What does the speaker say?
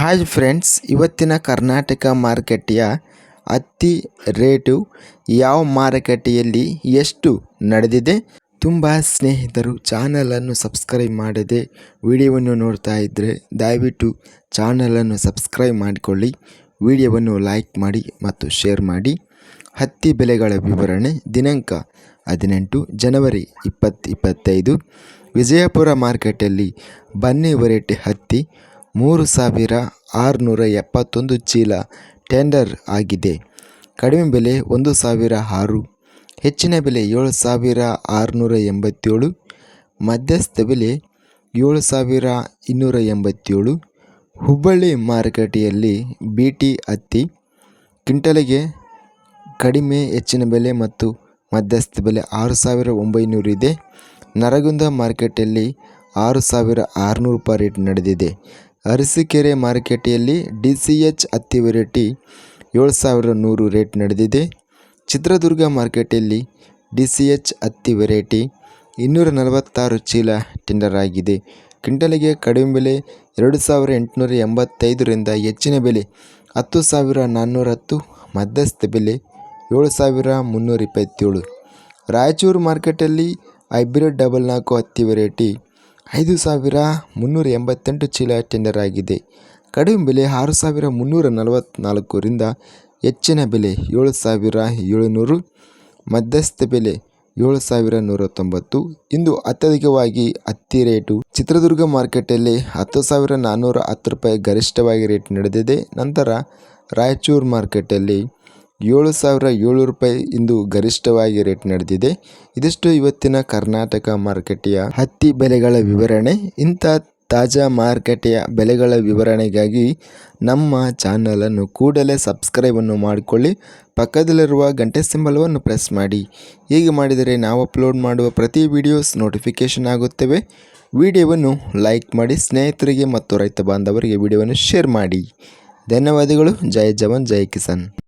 Hi friends, ಇವತ್ತಿನ ಕರ್ನಾಟಕ ಮಾರುಕಟ್ಟೆಯ ಹತ್ತಿ ರೇಟು ಯಾವ ಮಾರುಕಟ್ಟೆಯಲ್ಲಿ ಎಷ್ಟು ನಡೆದಿದೆ? ತುಂಬ ಸ್ನೇಹಿತರು ಚಾನಲನ್ನು ಸಬ್ಸ್ಕ್ರೈಬ್ ಮಾಡದೆ ವಿಡಿಯೋವನ್ನು ನೋಡ್ತಾ ಇದ್ದರೆ ದಯವಿಟ್ಟು ಚಾನಲನ್ನು ಸಬ್ಸ್ಕ್ರೈಬ್ ಮಾಡಿಕೊಳ್ಳಿ, ವಿಡಿಯೋವನ್ನು ಲೈಕ್ ಮಾಡಿ ಮತ್ತು ಶೇರ್ ಮಾಡಿ. ಹತ್ತಿ ಬೆಲೆಗಳ ವಿವರಣೆ, ದಿನಾಂಕ ಹದಿನೆಂಟು ಜನವರಿ ಇಪ್ಪತ್ತು ಇಪ್ಪತ್ತೈದು. ವಿಜಯಪುರ ಮಾರ್ಕೆಟಲ್ಲಿ ಬನ್ನಿ ವೆರೈಟಿ ಹತ್ತಿ ಮೂರು ಸಾವಿರ ಆರುನೂರ ಎಪ್ಪತ್ತೊಂದು ಚೀಲ ಟೆಂಡರ್ ಆಗಿದೆ. ಕಡಿಮೆ ಬೆಲೆ ಒಂದು ಸಾವಿರ ಆರು, ಹೆಚ್ಚಿನ ಬೆಲೆ ಏಳು ಸಾವಿರ ಆರುನೂರ ಎಂಬತ್ತೇಳು, ಮಧ್ಯಸ್ಥ ಬೆಲೆ ಏಳು ಸಾವಿರ ಇನ್ನೂರ ಎಂಬತ್ತೇಳು. ಹುಬ್ಬಳ್ಳಿ ಮಾರುಕಟ್ಟೆಯಲ್ಲಿ ಬಿ ಟಿ ಹತ್ತಿ, ಕ್ವಿಂಟಲಿಗೆ ಕಡಿಮೆ ಹೆಚ್ಚಿನ ಬೆಲೆ ಮತ್ತು ಮಧ್ಯಸ್ಥ ಬೆಲೆ ಆರು ಸಾವಿರ ಒಂಬೈನೂರು ಇದೆ. ನರಗುಂದ ಮಾರ್ಕೆಟಲ್ಲಿ ಆರು ಸಾವಿರ ಆರುನೂರು ರೂಪಾಯಿ ರೇಟ್ ನಡೆದಿದೆ. ಅರಸೀಕೆರೆ ಮಾರುಕಟ್ಟೆಯಲ್ಲಿ ಡಿ ಸಿ ಎಚ್ ಹತ್ತಿ ವೆರೈಟಿ ಏಳು ಸಾವಿರ ನೂರು ರೇಟ್ ನಡೆದಿದೆ. ಚಿತ್ರದುರ್ಗ ಮಾರ್ಕೆಟಲ್ಲಿ ಡಿ ಸಿ ಎಚ್ ಹತ್ತಿ ವೆರೈಟಿ ಇನ್ನೂರ ನಲವತ್ತಾರು ಚೀಲ ಟೆಂಡರ್ ಆಗಿದೆ. ಕ್ವಿಂಟಲಿಗೆ ಕಡಿಮೆ ಬೆಲೆ ಎರಡು ಸಾವಿರ ಎಂಟುನೂರ ಎಂಬತ್ತೈದರಿಂದ ಹೆಚ್ಚಿನ ಬೆಲೆ ಹತ್ತು ಸಾವಿರ ನಾನ್ನೂರ ಹತ್ತು ಮಧ್ಯಸ್ಥ ಬೆಲೆ ಏಳು ಸಾವಿರ ಮುನ್ನೂರ ಇಪ್ಪತ್ತೇಳು. ರಾಯಚೂರು ಮಾರ್ಕೆಟಲ್ಲಿ ಹೈಬ್ರಿಡ್ ಡಬಲ್ ನಾಲ್ಕು ಹತ್ತಿ ವೆರೈಟಿ ಐದು ಸಾವಿರ ಮುನ್ನೂರ ಎಂಬತ್ತೆಂಟು ಚೀಲ ಟೆಂಡರ್ ಆಗಿದೆ. ಕಡಿಮೆ ಬೆಲೆ ಆರು ಸಾವಿರ ಮುನ್ನೂರ ನಲವತ್ತ್ನಾಲ್ಕರಿಂದ ಹೆಚ್ಚಿನ ಬೆಲೆ ಏಳು ಸಾವಿರ ಏಳುನೂರು, ಮಧ್ಯಸ್ಥ ಬೆಲೆ ಏಳು ಸಾವಿರ ನೂರ ತೊಂಬತ್ತು ಇಂದು ಅತ್ಯಧಿಕವಾಗಿ ಹತ್ತಿ ರೇಟು. ಚಿತ್ರದುರ್ಗ ಮಾರ್ಕೆಟಲ್ಲಿ ಹತ್ತು ಸಾವಿರ ನಾನ್ನೂರ ಹತ್ತು ರೂಪಾಯಿ ಗರಿಷ್ಠವಾಗಿ ರೇಟ್ ನಡೆದಿದೆ. ನಂತರ ರಾಯಚೂರು ಮಾರ್ಕೆಟಲ್ಲಿ ಏಳು ಸಾವಿರ ಏಳು ರೂಪಾಯಿ ಇಂದು ಗರಿಷ್ಠವಾಗಿ ರೇಟ್ ನಡೆದಿದೆ. ಇದಿಷ್ಟು ಇವತ್ತಿನ ಕರ್ನಾಟಕ ಮಾರುಕಟ್ಟೆಯ ಹತ್ತಿ ಬೆಲೆಗಳ ವಿವರಣೆ. ಇಂಥ ತಾಜಾ ಮಾರುಕಟ್ಟೆಯ ಬೆಲೆಗಳ ವಿವರಣೆಗಾಗಿ ನಮ್ಮ ಚಾನಲನ್ನು ಕೂಡಲೇ ಸಬ್ಸ್ಕ್ರೈಬನ್ನು ಮಾಡಿಕೊಳ್ಳಿ. ಪಕ್ಕದಲ್ಲಿರುವ ಗಂಟೆ ಸಿಂಬಲವನ್ನು ಪ್ರೆಸ್ ಮಾಡಿ. ಹೀಗೆ ಮಾಡಿದರೆ ನಾವು ಅಪ್ಲೋಡ್ ಮಾಡುವ ಪ್ರತಿ ವಿಡಿಯೋಸ್ ನೋಟಿಫಿಕೇಷನ್ ಆಗುತ್ತವೆ. ವಿಡಿಯೋವನ್ನು ಲೈಕ್ ಮಾಡಿ, ಸ್ನೇಹಿತರಿಗೆ ಮತ್ತು ರೈತ ಬಾಂಧವರಿಗೆ ವಿಡಿಯೋವನ್ನು ಶೇರ್ ಮಾಡಿ. ಧನ್ಯವಾದಗಳು. ಜೈ ಜವಾನ್, ಜೈ ಕಿಸಾನ್.